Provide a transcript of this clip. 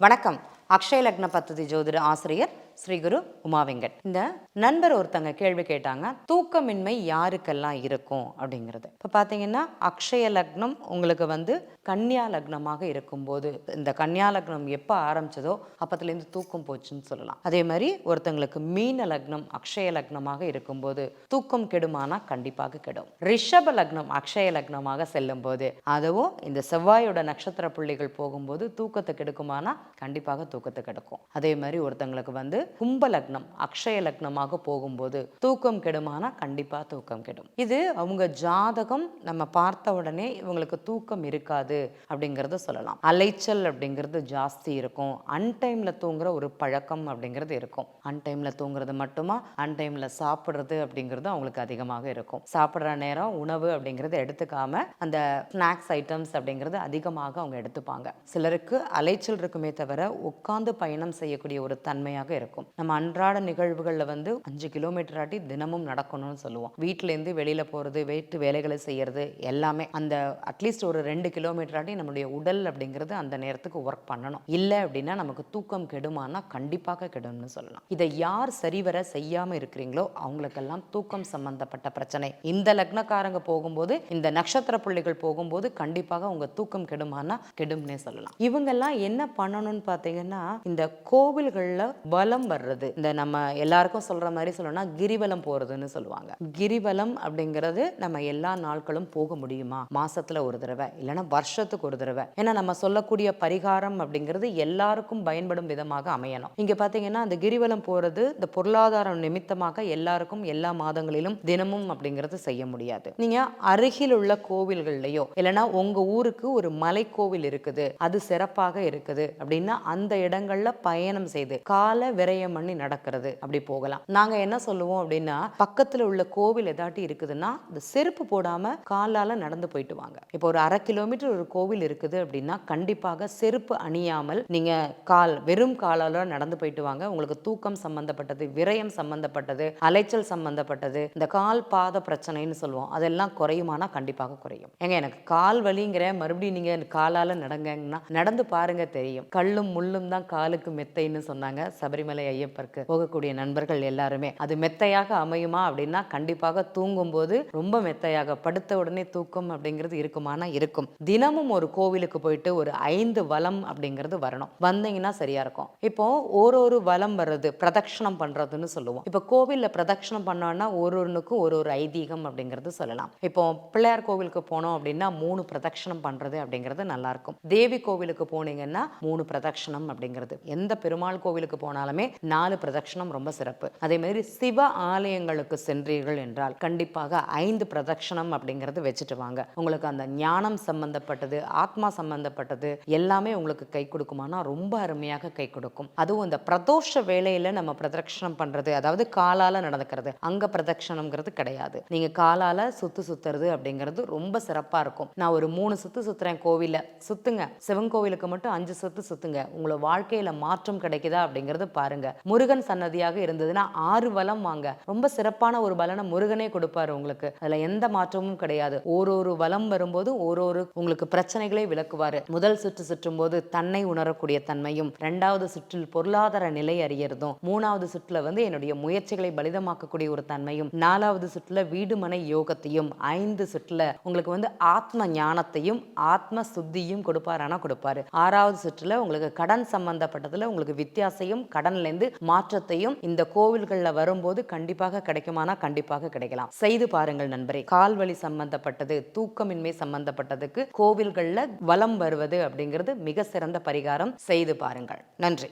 வணக்கம். அக்ஷய லக்ன பத்ததி ஜோதிட ஆசிரியர் ஸ்ரீ குரு உமா வெங்கட் இந்த நண்பர் ஒருத்தங்க கேள்வி கேட்டாங்க தூக்கமின்மை யாருக்கெல்லாம் இருக்கும்? அப்படிங்கிறது. இப்போ பார்த்தீங்கன்னா அக்ஷய லக்னம் உங்களுக்கு வந்து கன்னியா லக்னமாக இருக்கும்போது இந்த கன்னியா லக்னம் எப்போ ஆரம்பிச்சதோ அப்பத்துலேருந்து தூக்கம் போச்சுன்னு சொல்லலாம். அதே மாதிரி ஒருத்தங்களுக்கு மீன லக்னம் அக்ஷய லக்னமாக இருக்கும்போது தூக்கம் கெடுமானா கண்டிப்பாக கெடும். ரிஷப லக்னம் அக்ஷய லக்னமாக செல்லும் போது அதுவும் இந்த செவ்வாயோட நட்சத்திர புள்ளிகள் போகும்போது தூக்கத்தை கெடுக்குமானா கண்டிப்பாக தூக்கம் தூக்கத்தை கிடக்கும். அதே மாதிரி ஒருத்தங்களுக்கு வந்து கும்ப லக்னம் அக்ஷய லக்னமாக போகும்போது தூக்கம் கெடுமானா கண்டிப்பாக தூக்கம் கெடும். இது அவங்க ஜாதகம் நம்ம பார்த்த உடனே இவங்களுக்கு தூக்கம் இருக்காது அப்படிங்கிறத சொல்லலாம். அலைச்சல் அப்படிங்கிறது ஜாஸ்தி இருக்கும். அன்டைமில் தூங்குற ஒரு பழக்கம் அப்படிங்கிறது இருக்கும். அன்டைமில் தூங்குறது மட்டுமா? அன்டைமில் சாப்பிட்றது அப்படிங்கிறது அவங்களுக்கு அதிகமாக இருக்கும். சாப்பிட்ற நேரம் உணவு அப்படிங்கிறது எடுத்துக்காம அந்த ஸ்நாக்ஸ் ஐட்டம்ஸ் அப்படிங்கிறது அதிகமாக அவங்க எடுத்துப்பாங்க. சிலருக்கு அலைச்சல் இருக்குமே தவிர உட்கார்ந்து பயணம் செய்யக்கூடிய ஒரு தன்மையாக இருக்கும். நம்ம அன்றாட நிகழ்வுகளில் வந்து அஞ்சு கிலோமீட்டர் ஆட்டி தினமும் நடக்கணும்னு சொல்லுவோம். வீட்டிலேருந்து வெளியில் போகிறது வீட்டு வேலைகளை செய்கிறது எல்லாமே அந்த அட்லீஸ்ட் ஒரு ரெண்டு கிலோமீட்டர் ஆட்டி நம்மளுடைய உடல் அப்படிங்கிறது அந்த நேரத்துக்கு ஒர்க் பண்ணணும். இல்லை அப்படின்னா நமக்கு தூக்கம் கெடுமானா கண்டிப்பாக கெடும்னு சொல்லலாம். இதை யார் சரிவர செய்யாமல் இருக்கிறீங்களோ அவங்களுக்கெல்லாம் தூக்கம் சம்பந்தப்பட்ட பிரச்சனை. இந்த லக்னக்காரங்க போகும்போது இந்த நட்சத்திர புள்ளிகள் போகும்போது கண்டிப்பாக உங்கள் தூக்கம் கெடுமானா கெடும்னே சொல்லலாம். இவங்கெல்லாம் என்ன பண்ணணும்னு பார்த்தீங்கன்னா இந்த கோவில்களில் வலம் வர்றது. இந்த நம்ம எல்லாருக்கும் சொல்ற மாதிரி சொல்லணும்னா கிரிவலம் போறதுன்னு சொல்லுவாங்க. கிரிவலம் அப்படிங்கிறது நம்ம எல்லா நாட்களும் போக முடியுமா? மாசத்துல ஒரு தடவை இல்லைன்னா வருஷத்துக்கு ஒரு தடவை. ஏன்னா நம்ம சொல்லக்கூடிய பரிகாரம் அப்படிங்கிறது எல்லாருக்கும் பயன்படும் விதமாக அமையணும். இங்க பாத்தீங்கன்னா அந்த கிரிவலம் போறது இந்த பொருளாதாரம் நிமித்தமாக எல்லாருக்கும் எல்லா மாதங்களிலும் தினமும் அப்படிங்கிறது செய்ய முடியாது. நீங்க அருகில் உள்ள கோவில்கள்லயோ இல்லைன்னா உங்க ஊருக்கு ஒரு மலை கோவில் இருக்குது அது சிறப்பாக இருக்குது அப்படின்னா அந்த இடங்கள்ல பயணம் செய்து கால விரயம் பண்ணி நடக்கிறது. அப்படி போகலாம். நாங்க என்ன சொல்லுவோம் அப்படின்னா பக்கத்துல உள்ள கோவில் ஏதாட்டி இருக்குதுன்னா இந்த செருப்பு போடாம காலால நடந்து போயிட்டு வாங்க. இப்போ ஒரு அரை கிலோமீட்டர் ஒரு கோவில் இருக்குது அப்படின்னா கண்டிப்பாக செருப்பு அணியாமல் நீங்க கால் வெறும் காலால நடந்து போயிட்டு வாங்க. உங்களுக்கு தூக்கம் சம்பந்தப்பட்டது விரயம் சம்பந்தப்பட்டது அலைச்சல் சம்பந்தப்பட்டது இந்த கால் பாத பிரச்சனைன்னு சொல்லுவோம். அதெல்லாம் குறையுமானா கண்டிப்பாக குறையும். ஏங்க எனக்கு கால் வலிங்கிற மறுபடியும் நீங்க காலால நடங்கன்னா நடந்து பாருங்க தெரியும். கல்லும் முள்ளும் தான் காலுக்கு மெத்தைன்னு சொன்னாங்க. சபரிமலை ஐயப்பருக்கு போகக்கூடிய நண்பர்கள் எல்லாருமே. அது மெத்தையாக அமையுமா அப்படின்னா கண்டிப்பாக தூங்கும்போது ரொம்ப மெத்தையாக படுத்த உடனே தூக்கம் அப்படிங்கிறது இருக்குமானா இருக்கும். தினமும் ஒரு கோவிலுக்கு போயிட்டு ஒரு ஐந்து வலம் அப்படிங்கிறது வரணும். வந்தீங்கன்னா சரியா இருக்கும். இப்போ ஒரு ஒரு வலம் வர்றது பிரதட்சணம் பண்றதுன்னு சொல்லுவோம். இப்போ கோவிலில் பிரதட்சணம் பண்ணோம்னா ஒரு ஒருனுக்கும் ஒரு ஒரு ஐதீகம் அப்படிங்கிறது சொல்லலாம். இப்போ பிள்ளையார் கோவிலுக்கு போனோம் அப்படின்னா மூணு பிரதட்சணம் பண்றது அப்படிங்கிறது நல்லா இருக்கும். தேவி கோவிலுக்கு போனீங்கன்னா மூணு பிரதட்சணம் அப்படிங்கிறது. எந்த பெருமாள் கோவிலுக்கு போனாலுமே நாலு பிரதட்சணம் ரொம்ப சிறப்பு. அதே மாதிரி சிவ ஆலயங்களுக்கு சென்றீர்கள் என்றால் கண்டிப்பாக ஐந்து பிரதட்சணம் அப்படிங்கிறது வச்சுட்டு வாங்க. உங்களுக்கு அந்த ஞானம் சம்பந்தப்பட்டது ஆத்மா சம்பந்தப்பட்டது எல்லாமே உங்களுக்கு கை கொடுக்குமானா ரொம்ப அருமையாக கை கொடுக்கும். அதுவும் இந்த பிரதோஷ வேலையில நம்ம பிரதட்சணம் பண்றது அதாவது காலால நடந்துக்கிறது அங்க பிரதட்சணம்ங்கிறது கிடையாது. நீங்க காலால சுத்து சுத்துறது அப்படிங்கிறது ரொம்ப சிறப்பா இருக்கும். நான் ஒரு மூணு சுத்து சுத்துறேன் கோவில சுத்துங்க. சிவன் கோவிலுக்கு மட்டும் அஞ்சு சுத்து சுத்துங்க. உங்களை வாழ்க்கையில மாற்றம் கிடைக்குதா அப்படிங்கறது பாருங்க. முருகன் சன்னதியாக இருந்ததுன்னா ஆறு வலம் வாங்க. ரொம்ப சிறப்பான ஒரு பலனை முருகனே கொடுப்பாரு உங்களுக்கு. அதுல எந்த மாற்றமும் கிடையாது. ஒரு ஒரு வலம் வரும்போது ஒரு ஒரு உங்களுக்கு பிரச்சனைகளை விளக்குவாரு. முதல் சுற்று சுற்றும் போது தன்னை உணரக்கூடிய தன்மையும் இரண்டாவது சுற்றில் பொருளாதார நிலை அறியறதும் மூணாவது சுற்றுல வந்து என்னுடைய முயற்சிகளை பலிதமாக்கக்கூடிய ஒரு தன்மையும் நாலாவது சுற்றுல வீடு மனை யோகத்தையும் ஐந்து சுற்றுல உங்களுக்கு வந்து ஆத்ம ஞானத்தையும் ஆத்ம சுத்தியும் கொடுப்பாரானா கொடுப்பாரு. ஆறாவது சுற்றுல உங்களுக்கு கடன் சம்பந்தப்பட்டதில் உங்களுக்கு வித்தியாசையும் கடன்ல இருந்து மாற்றத்தையும் இந்த கோவில்கள்ல வரும்போது கண்டிப்பாக கிடைக்குமானா கண்டிப்பாக கிடைக்கலாம். செய்து பாருங்கள் நண்பரே. கால்வழி சம்பந்தப்பட்டது தூக்கமின்மை சம்பந்தப்பட்டதுக்கு கோவில்கள்ல வலம் வருவது அப்படிங்கிறது மிக சிறந்த பரிகாரம். செய்து பாருங்கள். நன்றி.